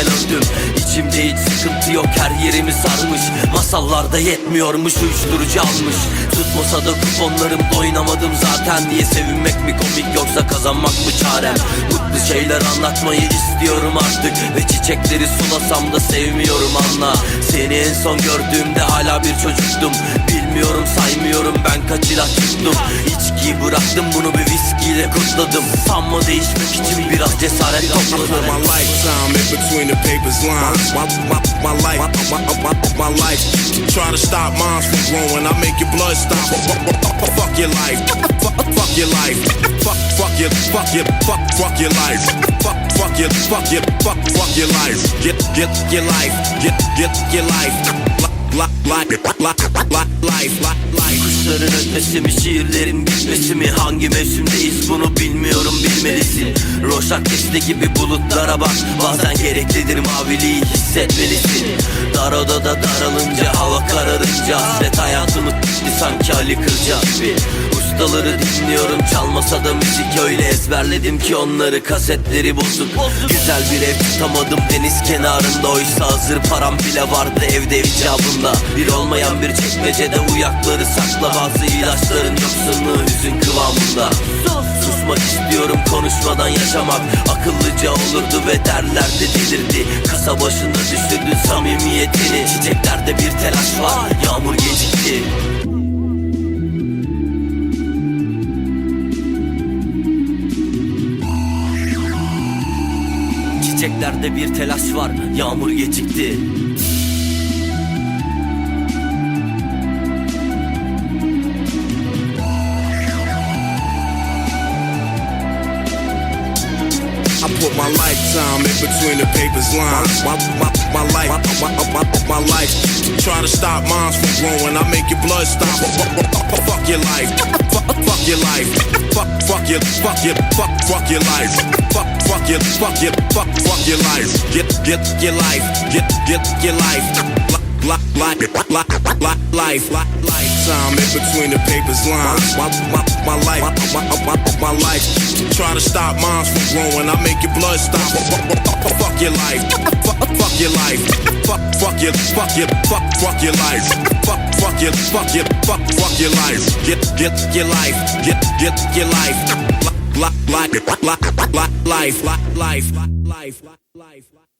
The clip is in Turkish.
öldüm İçimde hiç sıkıntı yok her yerimi sarmış. Masallarda yetmiyormuş uyuşturucu almış. Tutmasa da kuponlarım oynamadım zaten. Diye sevinmek mi komik yoksa kazanmak mı çarem? Mutlu şeyler anlatmayı istiyorum artık. Ve çiçekleri sulasam da sevmiyorum anla. Seni en son gördüğümde hala bir çocuktum. Bilmiyorum saymıyorum ben kaç ilaç tuttum İçkiyi bıraktım bunu bir viskiyle kutladım Sanma değişmek için biraz cesaret topladım my lifetime in between the papers lines. My, my, my life, my, my, my life. Try to stop minds from growing. I make your blood stop. Fuck your life. Fuck, fuck your life. Fuck, fuck your, fuck your, fuck, fuck your life. Fuck, fuck your, fuck your, fuck, fuck your life. Get, get your life. Get, get your life. Kuşların ötmesi mi şiirlerin gitmesi mi? Hangi mevsimdeyiz? Bunu bilmiyorum bilmelisin. Roşak deste gibi bulutlara bak. Bazen gereklidir maviliği hissetmelisin. Dar odada daralınca hava kararınca Hasret hayatımı tutti sanki Ali Kırca gibi. Ustaları dinliyorum çalmasa da müzik öyle. Ezberledim ki onları kasetleri bozuk. Güzel bir ev tutamadım deniz kenarında. Oysa hazır param bile vardı evde icabında. Bir olmayan bir çekmecede uyakları sakla. Bazı ilaçların yoksunluğu hüzün kıvamında Susmak istiyorum konuşmadan yaşamak. Akıllıca olurdu ve derlerdi delirdi. Kasa başında düşürdün samimiyetini. Çiçeklerde bir telaş var yağmur gecikti. Çiçeklerde bir telaş var Yağmur gecikti put my lifetime in between the papers lines. My, my, my life, my, my, my, life. Try to stop minds from growing. I make your blood stop. Fuck your life. Fuck, fuck your life. Fuck, fuck your, fuck your, fuck, fuck your life. Fuck, fuck your, fuck your, fuck, fuck your life. Get, get your life. Get, get your life life, life, life, lifetime in between the papers lines. My, my, my life, my, my, my life. Try to stop minds from growing, I make your blood stop. Fuck your life, fuck your life, fuck, fuck your, fuck your, fuck, fuck your life, fuck, fuck your, fuck your, fuck, fuck your life. Get, get your life, get, get your life. Life, life, life, life, life, life, life, life.